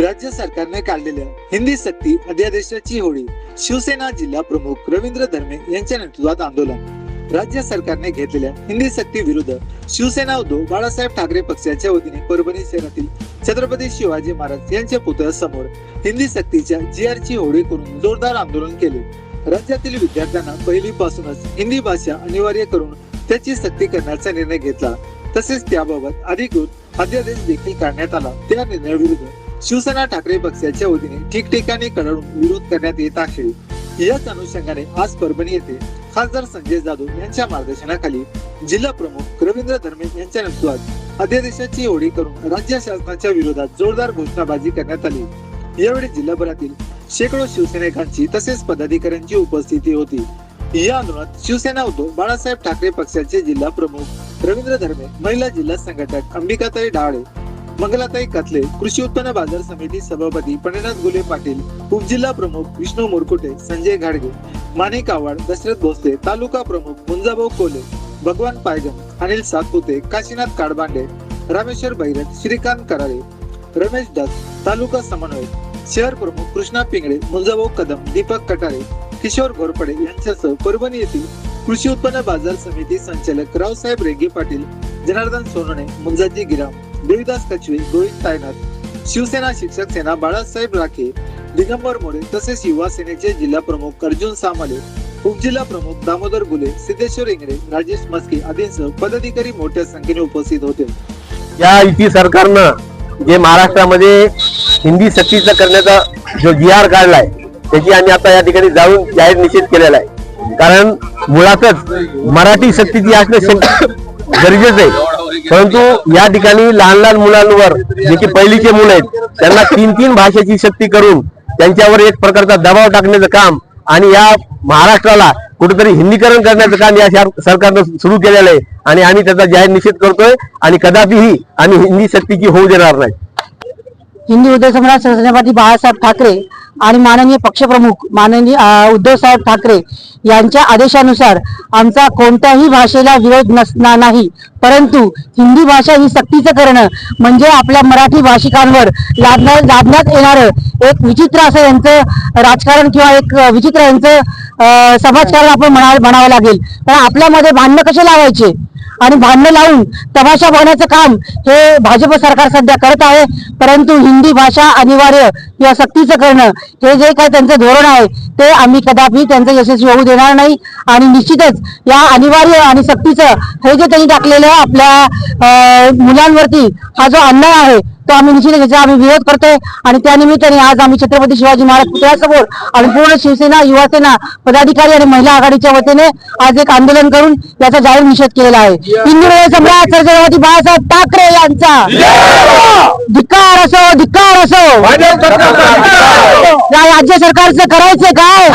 राज्य सरकारने काढलेल्या हिंदी सक्ती अध्यादेशाची होळी शिवसेना जिल्हा प्रमुख रवींद्र धर्मे यांच्या नेतृत्वात आंदोलन. राज्य सरकारने घेतलेल्या हिंदी सक्ती विरुद्ध शिवसेना उद्धव बाळासाहेब ठाकरे पक्षाच्या वतीने परभणी शहरातील छत्रपती शिवाजी महाराज यांच्या पुतळ्यासमोर हिंदी सक्तीच्या जी आर ची होळी करून जोरदार आंदोलन केले. राज्यातील विद्यार्थ्यांना पहिलीपासूनच हिंदी भाषा अनिवार्य करून त्याची सक्ती करण्याचा निर्णय घेतला. तसेच त्याबाबत अधिकृत अध्यादेश देखील काढण्यात आला. त्या निर्णयाविरुद्ध शिवसेना ठाकरे पक्षाच्या वतीने ठिकठिकाणी कडून विरोध करण्यात येत आहे. याच अनुषंगाने आज परभणी येथे खासदार संजय जाधव यांच्या मार्गदर्शनाखाली जिल्हा प्रमुख रवींद्र धर्मे यांच्या नेतृत्वात अध्यादेशाची ओढी करून राज्य शासनाच्या विरोधात जोरदार घोषणाबाजी करण्यात आली. यावेळी जिल्हाभरातील शेकडो शिवसैनिकांची तसेच पदाधिकाऱ्यांची उपस्थिती होती. या आंदोलनात शिवसेना उद्धव बाळासाहेब ठाकरे पक्षाचे जिल्हा प्रमुख रवींद्र धर्मे महिला जिल्हा संघटक अंबिकाताई डाळे मंगलाताई कातले कृषी उत्पन्न बाजार समिती सभापती पंढरीनाथ गुले पाटील उपजिल्हा प्रमुख विष्णू मुरकुटे संजय घाडगे माने कावाड दशरथ भोसले तालुका प्रमुख मुंजाभाऊ कोले भगवान पायगम अनिल सातपुते काशीनाथ काडबांडे रामेश्वर भैरत श्रीकांत कराळे रमेश दत्त तालुका समन्वय शहर प्रमुख कृष्णा पिंगळे मुंजाभाऊ कदम दीपक कटारे किशोर घोरपडे यांच्यासह परभणी येथील कृषी उत्पन्न बाजार समिती संचालक रावसाहेब रेगे पाटील जनार्दन सोनणे मुंजाजी गिराम देविदास कचवे गोविंद तायनाथ शिवसेना शिक्षक सेना बाळासाहेब राखे दिगंबर मोरे तसेच युवा सेनेचे जिल्हा प्रमुख अर्जुन सामाले उपजिल्हा प्रमुख दामोदर गुले सिद्धेश्वर इंगडे राजेश मस्के आदींसह पदाधिकारी मोठ्या संख्येने उपस्थित होते. या युती सरकारनं जे महाराष्ट्रामध्ये हिंदी सक्तीचा करण्याचा जो जी आर काढलाय त्याची आम्ही आता या ठिकाणी जाऊन जाहीर निषेध केलेला आहे. कारण मुळातच मराठी सक्तीची असणं गरजेचं आहे. परंतु या ठिकाणी लहान लहान मुलांवर जे की पहिलीचे मुलं आहेत त्यांना तीन तीन भाषेची शक्ती करून त्यांच्यावर एक प्रकारचा दबाव टाकण्याचं काम आणि या महाराष्ट्राला कुठेतरी हिंदीकरण करण्याचं काम या सरकारनं सुरू केलेलं आहे आणि आम्ही त्याचा जाहीर निषेध करतोय आणि कदापिही आम्ही हिंदी सक्तीची होऊ देणार नाही. हिंदी उद्धव सम्राट सरसेनापती बाळासाहेब ठाकरे आणि माननीय पक्षप्रमुख माननीय उद्धवसाहेब उद्धव साहेब ठाकरे यांच्या आदेशानुसार आमचा कोणत्याही भाषेला विरोध नसणार नाही. परंतु हिंदी भाषा ही सक्तीचं करणं म्हणजे आपल्या मराठी भाषिकांवर लादण्यात लादण्यात येणारं एक विचित्र असं यांचं राजकारण किंवा एक विचित्र यांचं समाजकारण आपण म्हणा म्हणावं लागेल. पण आपल्यामध्ये भांडणं कसे लावायचे? आणि भांडणं लावून तमाशा बघण्याचं काम हे भाजप सरकार सध्या करत आहे. परंतु हिंदी भाषा अनिवार्य किंवा सक्तीचं करणं हे जे काही त्यांचं धोरण आहे ते आम्ही कदापि त्यांचं यशस्वी होऊ देणार नाही. आणि निश्चितच या अनिवार्य आणि सक्तीचं हे जे त्यांनी टाकलेलं आपल्या मुलांवरती हा जो अन्याय आहे तो आम्ही निश्चित त्याचा आम्ही विरोध करतोय आणि त्या निमित्ताने आज आम्ही छत्रपती शिवाजी महाराज पुतळ्यासमोर आणि पूर्ण शिवसेना युवासेना पदाधिकारी आणि महिला आघाडीच्या वतीने आज एक आंदोलन करून याचा जाहीर निषेध केलेला आहे. इंदिरा सम्राट सरस्वती बाळासाहेब ठाकरे यांचा. धिक्कार असो धिक्कार असो. या राज्य सरकारचं करायचं काय?